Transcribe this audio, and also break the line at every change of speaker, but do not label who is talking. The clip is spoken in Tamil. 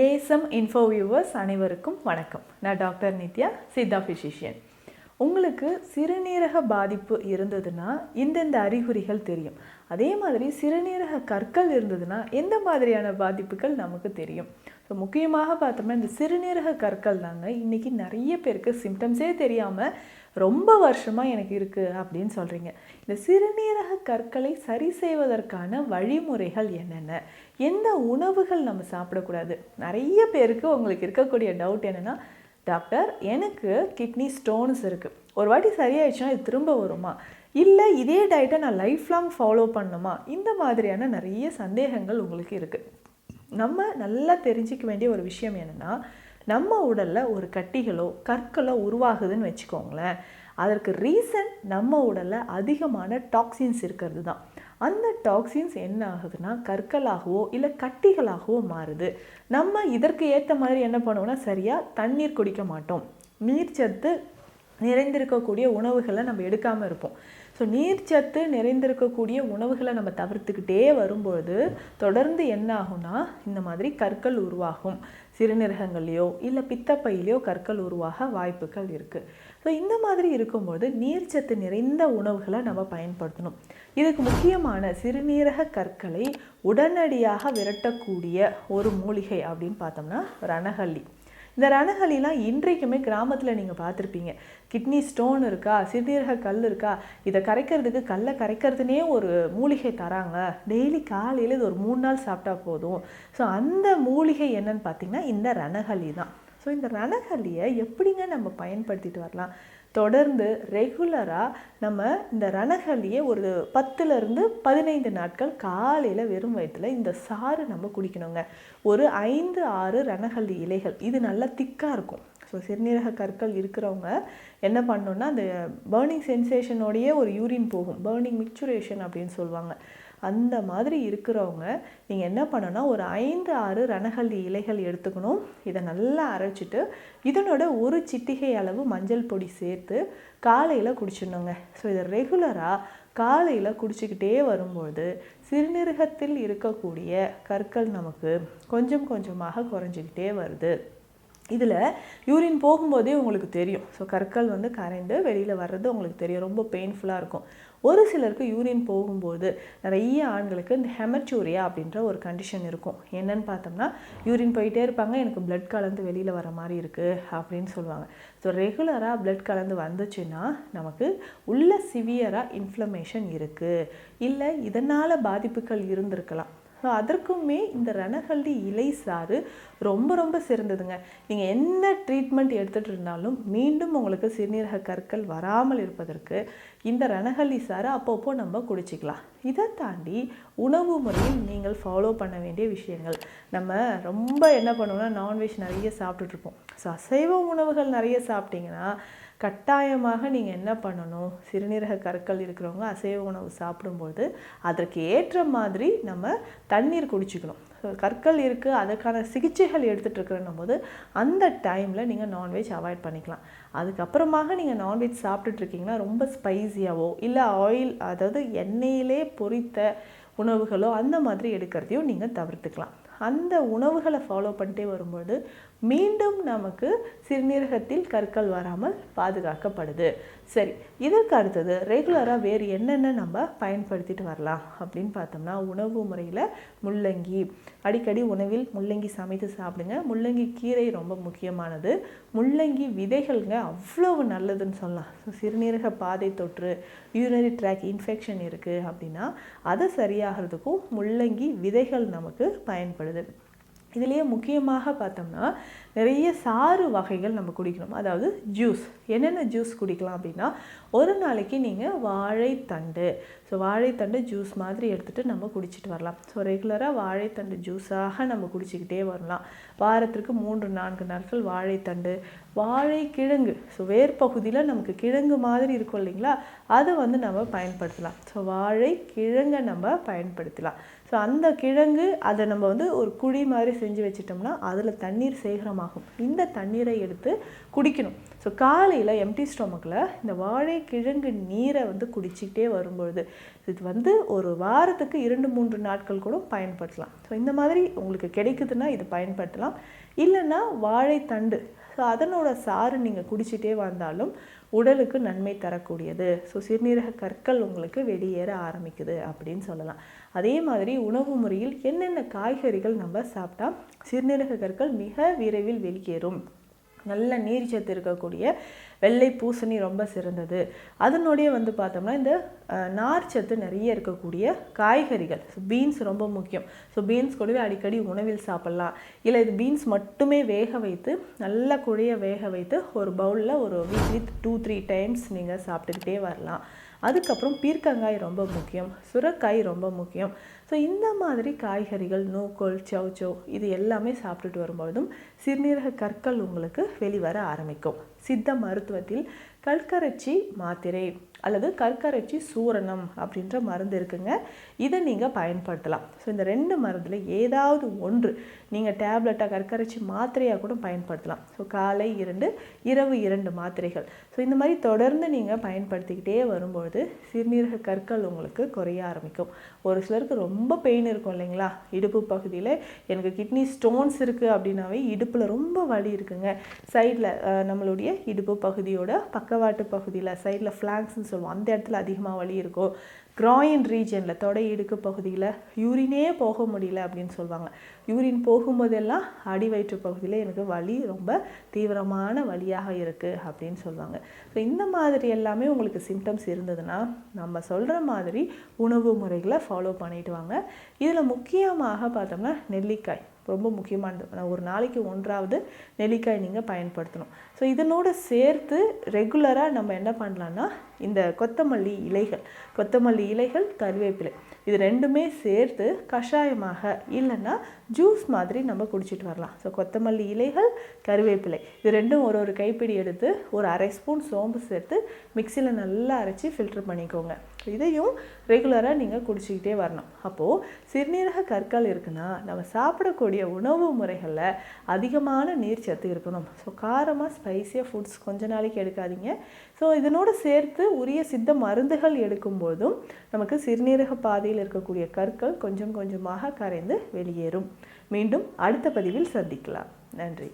ஏஎஸ்எம் இன்ஃபோ வியூவர்ஸ் அனைவருக்கும் வணக்கம். நான் டாக்டர் நித்யா சித்தா ஃபிசிஷியன் உங்களுக்கு சிறுநீரக பாதிப்பு இருந்ததுன்னா இந்தந்த அறிகுறிகள் தெரியும். அதே மாதிரி சிறுநீரக கற்கள் இருந்ததுன்னா எந்த மாதிரியான பாதிப்புகள் நமக்கு தெரியும்? ஸோ முக்கியமாக பார்த்தோம்னா இந்த சிறுநீரக கற்கள் தாங்க இன்றைக்கி நிறைய பேருக்கு சிம்டம்ஸே தெரியாமல் ரொம்ப வருஷமாக எனக்கு இருக்குது அப்படின்னு சொல்கிறீங்க இந்த சிறுநீரக கற்களை சரி செய்வதற்கான வழிமுறைகள் என்னென்ன? எந்த உணவுகள் நம்ம சாப்பிடக்கூடாது? நிறைய பேருக்கு உங்களுக்கு இருக்கக்கூடிய டவுட் என்னென்னா டாக்டர் எனக்கு கிட்னி ஸ்டோன்ஸ் இருக்குது ஒரு வாட்டி சரியாயிடுச்சுன்னா இது திரும்ப வருமா? இல்லை இதே டயட்டை நான் லைஃப் லாங் ஃபாலோ பண்ணணுமா? இந்த மாதிரியான நிறைய சந்தேகங்கள் உங்களுக்கு இருக்குது நம்ம நல்லா தெரிஞ்சிக்க வேண்டிய ஒரு விஷயம் என்னென்னா நம்ம உடலில் ஒரு கட்டிகளோ கற்களோ உருவாகுதுன்னு வச்சுக்கோங்களேன். அதற்கு ரீசன் நம்ம உடலில் அதிகமான டாக்ஸின்ஸ் இருக்கிறது தான் அந்த டாக்ஸின்ஸ் என்ன ஆகுதுன்னா கற்களாகவோ இல்லை கட்டிகளாகவோ மாறுது. நம்ம இதற்கு ஏற்ற மாதிரி என்ன பண்ணுவோம்னா சரியாக தண்ணீர் குடிக்க மாட்டோம். நீர்ச்சத்து நிறைந்திருக்கக்கூடிய உணவுகளை நம்ம எடுக்காமல் இருப்போம். ஸோ நீர்ச்சத்து நிறைந்திருக்கக்கூடிய உணவுகளை நம்ம தவிர்த்துக்கிட்டே வரும்பொழுது தொடர்ந்து என்ன ஆகும்னா இந்த மாதிரி கற்கள் உருவாகும். சிறுநீரகங்கள்லையோ இல்லை பித்தப்பையிலையோ கற்கள் உருவாக வாய்ப்புகள் இருக்குது ஸோ இந்த மாதிரி இருக்கும்போது நீர்ச்சத்து நிறைந்த உணவுகளை நம்ம பயன்படுத்தணும். இதுக்கு முக்கியமான சிறுநீரக கற்களை உடனடியாக விரட்டக்கூடிய ஒரு மூலிகை அப்படின்னு பார்த்தோம்னா ரணகல்லி. இந்த ரணகலிலாம் இன்றைக்குமே கிராமத்தில் நீங்கள் பார்த்துருப்பீங்க. கிட்னி ஸ்டோன் இருக்கா? சிறுநீரக கல் இருக்கா? இதை கரைக்கிறதுக்கு கல்லை கரைக்கிறதுனே ஒரு மூலிகை தராங்க. டெய்லி காலையில் இது ஒரு மூணு நாள் சாப்பிட்டா போதும். ஸோ அந்த மூலிகை என்னன்னு பார்த்தீங்கன்னா இந்த ரணகலி தான் ஸோ இந்த ரணகலியை எப்படிங்க நம்ம பயன்படுத்திட்டு வரலாம்? தொடர்ந்து ரெகுலராக நம்ம இந்த ரணகல்லியை ஒரு பத்துலேருந்து பதினைந்து நாட்கள் காலையில் வெறும் வயிற்றில் இந்த சாறு நம்ம குடிக்கணுங்க. ஒரு ஐந்து ஆறு ரணகல்லி இலைகள் இது நல்லா திக்காக இருக்கும். ஸோ சிறுநீரக கற்கள் இருக்கிறவங்க என்ன பண்ணணுன்னா அந்த பேர்னிங் சென்சேஷனோடையே ஒரு யூரின் போகும். பேர்னிங் மிக்சுரேஷன் அப்படின்னு சொல்லுவாங்க. அந்த மாதிரி இருக்கிறவங்க நீங்கள் என்ன பண்ணணும்னா ஒரு ஐந்து ஆறு ரணகல்லி இலைகள் எடுத்துக்கணும். இதை நல்லா அரைச்சிட்டு இதனோட ஒரு சிட்டிகை அளவு மஞ்சள் பொடி சேர்த்து காலையில் குடிச்சிடணுங்க. ஸோ இதை ரெகுலராக காலையில் குடிச்சிக்கிட்டே வரும்பொழுது சிறுநீரகத்தில் இருக்கக்கூடிய கற்கள் நமக்கு கொஞ்சம் கொஞ்சமாக குறைஞ்சிக்கிட்டே வருது. இதில் யூரின் போகும்போதே உங்களுக்கு தெரியும். ஸோ கற்கள் வந்து கரைந்து வெளியில் வர்றது உங்களுக்கு தெரியும். ரொம்ப பெயின்ஃபுல்லாக இருக்கும். ஒரு சிலருக்கு யூரின் போகும்போது நிறைய ஆண்களுக்கு இந்த ஹெமச்சூரியா அப்படின்ற ஒரு கண்டிஷன் இருக்கும். என்னன்னு பார்த்தோம்னா யூரின் போயிட்டே இருப்பாங்க. எனக்கு பிளட் கலந்து வெளியில் வர மாதிரி இருக்குது அப்படின்னு சொல்லுவாங்க. ஸோ ரெகுலராக பிளட் கலந்து வந்துச்சுன்னா நமக்கு உள்ள சிவியராக இன்ஃப்ளமேஷன் இருக்குது இல்லை இதனால் பாதிப்புகள் இருந்திருக்கலாம். ஸோ அதற்குமே இந்த ரணகல்லி இலை சாறு ரொம்ப ரொம்ப சிறந்ததுங்க. நீங்கள் என்ன ட்ரீட்மெண்ட் எடுத்துகிட்டு இருந்தாலும் மீண்டும் உங்களுக்கு சிறுநீரக கற்கள் வராமல் இருப்பதற்கு இந்த ரணகல்லி சாறு அப்பப்போ நம்ம குடிச்சிக்கலாம். இதை தாண்டி உணவு முறையில் நீங்கள் ஃபாலோ பண்ண வேண்டிய விஷயங்கள். நம்ம ரொம்ப என்ன பண்ணுவோம்னா நான்வெஜ் நிறைய சாப்பிட்டுட்ருப்போம் ஸோ அசைவ உணவுகள் நிறைய சாப்பிட்டீங்கன்னா கட்டாயமாக நீங்கள் என்ன பண்ணணும்? சிறுநீரக கற்கள் இருக்கிறவங்க அசைவ உணவு சாப்பிடும்போது அதற்கு ஏற்ற மாதிரி நம்ம தண்ணீர் குடிச்சிக்கணும். கற்கள் இருக்குது அதற்கான சிகிச்சைகள் எடுத்துகிட்டுருக்குறேன்னும் போது அந்த டைமில் நீங்கள் நான்வெஜ் அவாய்ட் பண்ணிக்கலாம். அதுக்கப்புறமாக நீங்கள் நான்வெஜ் சாப்பிட்டுட்ருக்கீங்கன்னா ரொம்ப ஸ்பைஸியாவோ இல்லை ஆயில் அதாவது எண்ணெயிலே பொரித்த உணவுகளோ அந்த மாதிரி எடுக்கிறதையும் நீங்கள் தவிர்த்துக்கலாம். அந்த உணவுகளை ஃபாலோ பண்ணிட்டே வரும்போது மீண்டும் நமக்கு சிறுநீரகத்தில் கற்கள் வராமல் பாதுகாக்கப்படுது. சரி இதற்கு அடுத்தது ரெகுலராக வேறு என்னென்ன நம்ம பயன்படுத்திட்டு வரலாம் அப்படின்னு பார்த்தோம்னா உணவு முறையில் முள்ளங்கி. அடிக்கடி உணவில் முள்ளங்கி சமைத்து சாப்பிடுங்க. முள்ளங்கி கீரை ரொம்ப முக்கியமானது. முள்ளங்கி விதைகள்ங்க அவ்வளவு நல்லதுன்னு சொல்லலாம். ஸோ சிறுநீரக பாதை தொற்று யூரினரி ட்ராக் இன்ஃபெக்ஷன் இருக்குது அப்படின்னா அதை சரியாகிறதுக்கும் முள்ளங்கி விதைகள் நமக்கு பயன்படுது. இதுலேயே முக்கியமாக பார்த்தோம்னா நிறைய சாறு வகைகள் நம்ம குடிக்கணும் அதாவது ஜூஸ் என்னென்ன ஜூஸ் குடிக்கலாம் அப்படின்னா ஒரு நாளைக்கு நீங்கள் வாழைத்தண்டு. ஸோ வாழைத்தண்டு ஜூஸ் மாதிரி எடுத்துகிட்டு நம்ம குடிச்சிட்டு வரலாம். ஸோ ரெகுலராக வாழைத்தண்டு ஜூஸாக நம்ம குடிச்சிக்கிட்டே வரலாம். வாரத்திற்கு மூன்று நான்கு நாட்கள் வாழைத்தண்டு. வாழைக்கிழங்கு. ஸோ வேர்பகுதியில் நமக்கு கிழங்கு மாதிரி இருக்கும் இல்லைங்களா? அதை வந்து நம்ம பயன்படுத்தலாம். ஸோ வாழைக்கிழங்கை நம்ம பயன்படுத்தலாம். ஸோ அந்த கிழங்கு அதை நம்ம வந்து ஒரு குழி மாதிரி செஞ்சு வச்சிட்டோம்னா அதில் தண்ணீர் சேகரமாகும். இந்த தண்ணீரை எடுத்து குடிக்கணும். ஸோ காலையில் எம்டி ஸ்டொமக்கில் இந்த வாழை கிழங்கு நீரை வந்து குடிச்சிக்கிட்டே வரும்பொழுது இது வந்து ஒரு வாரத்துக்கு இரண்டு மூன்று நாட்கள் கூட பயன்படுத்தலாம். ஸோ இந்த மாதிரி உங்களுக்கு கிடைக்குதுன்னா இது பயன்படுத்தலாம். இல்லைன்னா வாழைத்தண்டு ஸோ அதனோட சாறு நீங்கள் குடிச்சிட்டே வந்தாலும் உடலுக்கு நன்மை தரக்கூடியது. ஸோ சிறுநீரக கற்கள் உங்களுக்கு வெளியேற ஆரம்பிக்குது அப்படின்னு சொல்லலாம். அதே மாதிரி உணவு முறையில் என்னென்ன காய்கறிகள் நம்ம சாப்பிட்டா சிறுநீரக கற்கள் மிக விரைவில் வெளியேறும்? நல்ல நீர்ச்சத்து இருக்கக்கூடிய வெள்ளை பூசணி ரொம்ப சிறந்தது. அதனுடைய வந்து பார்த்தோம்னா இந்த நார் சத்து நிறைய இருக்கக்கூடிய காய்கறிகள். ஸோ பீன்ஸ் ரொம்ப முக்கியம். ஸோ பீன்ஸ் கூடவே அடிக்கடி உணவில் சாப்பிட்லாம். இல்லை இது பீன்ஸ் மட்டுமே வேக வைத்து நல்லா குழைய வேக வைத்து ஒரு பவுலில் ஒரு வீக்லி டூ த்ரீ டைம்ஸ் நீங்கள் சாப்பிட்டுக்கிட்டே வரலாம். அதுக்கப்புறம் பீர்க்கங்காய் ரொம்ப முக்கியம் சுரக்காய் ரொம்ப முக்கியம். ஸோ இந்த மாதிரி காய்கறிகள் நூக்கோல் சௌச்சோ இது எல்லாமே சாப்பிட்டுட்டு வரும்பொழுதும் சிறுநீரக கற்கள் உங்களுக்கு வெளிவர ஆரம்பிக்கும். சித்த மருத்துவத்தில் கற்கரைச்சி மாத்திரை. அல்லது கற்கரைச்சி சூரணம் அப்படின்ற மருந்து இருக்குங்க. இதை நீங்கள் பயன்படுத்தலாம். ஸோ இந்த ரெண்டு மருந்தில் ஏதாவது ஒன்று நீங்கள் டேப்லெட்டாக கற்கரைச்சி மாத்திரையாக கூட பயன்படுத்தலாம். ஸோ காலை இரண்டு இரவு இரண்டு மாத்திரைகள். ஸோ இந்த மாதிரி தொடர்ந்து நீங்கள் பயன்படுத்திக்கிட்டே வரும்பொழுது சிறுநீரக கற்கள் உங்களுக்கு குறைய ஆரம்பிக்கும். ஒரு சிலருக்கு ரொம்ப பெயின் இருக்கும் இல்லைங்களா? இடுப்பு பகுதியில் எனக்கு கிட்னி ஸ்டோன்ஸ் இருக்குது அப்படின்னாவே இடுப்பில் ரொம்ப வலி இருக்குங்க. சைடில் நம்மளுடைய இடுப்பு பகுதியோட பக்கவாட்டு பகுதியில் சைடில் ஃப்ளாங்க்ஸ்னு சொல்லுவோம். அந்த இடத்துல அதிகமாக வலி இருக்கும் கிராயின் ரீஜனில் தொடை இடுக்கு பகுதியில் யூரினே போக முடியல அப்படின்னு சொல்லுவாங்க. யூரின் போகும்போதெல்லாம் அடி வயிற்று பகுதியில் எனக்கு வலி ரொம்ப தீவிரமான வலியாக இருக்குது அப்படின்னு சொல்லுவாங்க. ஸோ இந்த மாதிரி எல்லாமே உங்களுக்கு சிம்டம்ஸ் இருந்ததுன்னா நம்ம சொல்கிற மாதிரி உணவு முறைகளை ஃபாலோ பண்ணிட்டு வாங்க. இதில் முக்கியமாக பார்த்தோம்னா நெல்லிக்காய். ரொம்ப முக்கியமானது ஒரு நாளைக்கு ஒன்றாவது நெல்லிக்காய் நீங்கள் பயன்படுத்தணும். ஸோ இதனோடு சேர்த்து ரெகுலராக நம்ம என்ன பண்ணலான்னா இந்த கொத்தமல்லி இலைகள் கொத்தமல்லி இலைகள் கருவேப்பிலை இது ரெண்டுமே சேர்த்து கஷாயமாக இல்லைன்னா ஜூஸ் மாதிரி நம்ம குடிச்சிட்டு வரலாம். ஸோ கொத்தமல்லி இலைகள் கருவேப்பிலை இது ரெண்டும் ஒரு ஒரு கைப்பிடி எடுத்து ஒரு அரை ஸ்பூன் சோம்பு சேர்த்து மிக்சியில் நல்லா அரைச்சி ஃபில்டர் பண்ணிக்கோங்க. இதையும் ரெகுலராக நீங்கள் குடிச்சிக்கிட்டே வரணும். அப்போது சிறுநீரக கற்கள் இருக்குன்னா நம்ம சாப்பிடக்கூடிய உணவு முறைகளில் அதிகமான நீர் சத்து இருக்கணும். ஸோ காரமாக ஸ்பைஸியாக ஃபுட்ஸ் கொஞ்ச நாளைக்கு எடுக்காதீங்க. ஸோ இதனோடு சேர்த்து உரிய சித்த மருந்துகள் எடுக்கும்போதும் நமக்கு சிறுநீரக பாதையில் இருக்கக்கூடிய கற்கள் கொஞ்சம் கொஞ்சமாக கரைந்து வெளியேறும். மீண்டும் அடுத்த பதிவில் சந்திக்கலாம். நன்றி.